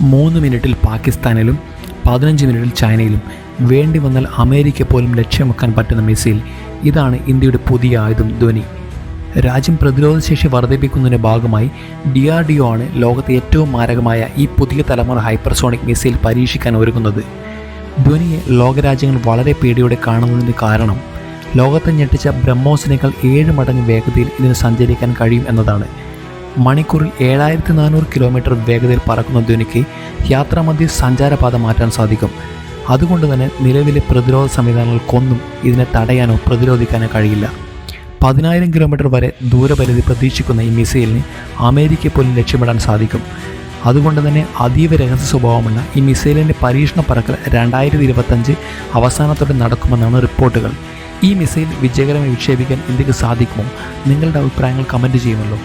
മൂന്ന് മിനിറ്റിൽ പാകിസ്ഥാനിലും പതിനഞ്ച് മിനിറ്റിൽ ചൈനയിലും വേണ്ടി വന്നാൽ അമേരിക്ക പോലും ലക്ഷ്യം വെക്കാൻ പറ്റുന്ന മിസൈൽ. ഇതാണ് ഇന്ത്യയുടെ പുതിയ ആയുധം ധ്വനി. രാജ്യം പ്രതിരോധശേഷി വർദ്ധിപ്പിക്കുന്നതിന്റെ ഭാഗമായി ഡി ആർ ഡി ഒ ആണ് ലോകത്തെ ഏറ്റവും മാരകമായ ഈ പുതിയ തലമുറ ഹൈപ്പർസോണിക് മിസൈൽ പരീക്ഷിക്കാൻ ഒരുങ്ങുന്നത്. ധ്വനിയെ ലോകരാജ്യങ്ങൾ വളരെ പേടിയോടെ കാണുന്നതിന് കാരണം ലോകത്തെ ഞെട്ടിച്ച ബ്രഹ്മോസിനേക്കാൾ ഏഴ് മടങ്ങ് വേഗതയിൽ ഇതിന് സഞ്ചരിക്കാൻ കഴിയും എന്നതാണ്. മണിക്കൂറിൽ ഏഴായിരത്തി നാനൂറ് കിലോമീറ്റർ വേഗതയിൽ പറക്കുന്ന ധ്വനിക്ക് യാത്രാമധ്യ സഞ്ചാരപാത മാറ്റാൻ സാധിക്കും. അതുകൊണ്ട് തന്നെ നിലവിലെ പ്രതിരോധ സംവിധാനങ്ങൾക്കൊന്നും ഇതിനെ തടയാനോ പ്രതിരോധിക്കാനോ കഴിയില്ല. പതിനായിരം കിലോമീറ്റർ വരെ ദൂരപരിധി പ്രതീക്ഷിക്കുന്ന ഈ മിസൈലിന് അമേരിക്ക പോലും ലക്ഷ്യമിടാൻ സാധിക്കും. അതുകൊണ്ട് തന്നെ അതീവ രഹസ്യ സ്വഭാവമുള്ള ഈ മിസൈലിന്റെ പരീക്ഷണ പറക്കൽ രണ്ടായിരത്തി ഇരുപത്തഞ്ച് അവസാനത്തോടെ നടക്കുമെന്നാണ് റിപ്പോർട്ടുകൾ. ഈ മിസൈൽ വിജയകരമായി വിക്ഷേപിക്കാൻ ഇന്ത്യയ്ക്ക് സാധിക്കുമോ? നിങ്ങളുടെ അഭിപ്രായങ്ങൾ കമന്റ് ചെയ്യുമല്ലോ.